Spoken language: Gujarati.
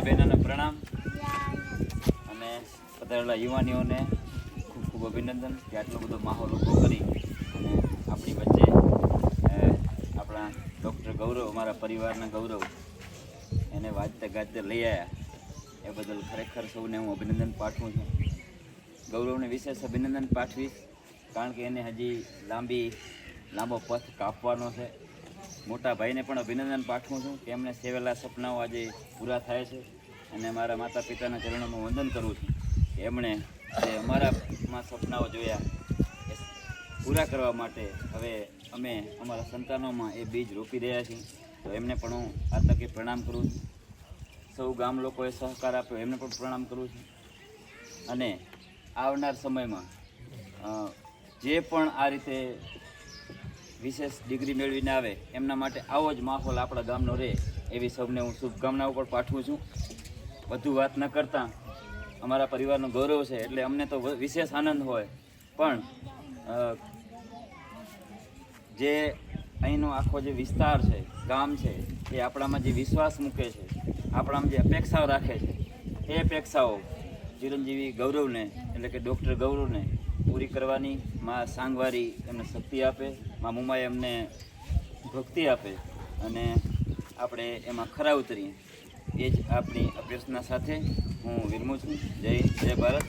નાના બહેનોને પ્રણામ. અને પધારેલા યુવાનીઓને ખૂબ ખૂબ અભિનંદન કે આટલો બધો માહોલ ઊભો કરી અને આપણી વચ્ચે આપણા ડૉક્ટર ગૌરવ અમારા પરિવારના ગૌરવ એને વાજતે ગાજતે લઈ આવ્યા એ બદલ ખરેખર સૌને હું અભિનંદન પાઠવું છું. ગૌરવને વિશેષ અભિનંદન પાઠવીશ કારણ કે એને હજી લાંબી લાંબો પથ કાપવાનો છે. મોટા ભાઈને પણ અભિનંદન પાઠવું છું કે એમને સેવેલા સપનાઓ આજે પૂરા થાય છે. અને મારા માતા પિતાના ચરણોમાં વંદન કરું છું. એમણે જે અમારામાં સપનાઓ જોયા પૂરા કરવા માટે હવે અમે અમારા સંતાનોમાં એ બીજ રોપી રહ્યા છીએ. તો એમને પણ હું આ તકે પ્રણામ કરું છું. સૌ ગામ લોકોએ સહકાર આપ્યો, એમને પણ પ્રણામ કરું છું. અને આવનાર સમયમાં જે પણ આ રીતે વિશેષ ડિગ્રી મેળવીને આવે, એમના માટે આવો જ માહોલ આપણા ગામનો રહે, એવી સૌને હું શુભકામનાઓ પણ પાઠવું છું. વધુ વાત ન કરતાં. અમારા પરિવારનું ગૌરવ છે, એટલે અમને તો વિશેષ આનંદ હોય. પણ જે અહીંનો આખો જે વિસ્તાર છે, ગામ છે, એ આપણામાં જે વિશ્વાસ મૂકે છે, આપણામાં જે અપેક્ષાઓ રાખે છે, એ અપેક્ષાઓ ચિરંજીવી ગૌરવને, એટલે કે ડૉક્ટર ગૌરવને પૂરી કરવાની માં સાંગવારી એમને શક્તિ આપે, માં મુમાએ એમને ભક્તિ આપે અને આપણે એમાં ખરા ઉતરીએ. એ જ આપણી અભ્યર્થના સાથે હું વિરમું છું. જય જય ભારત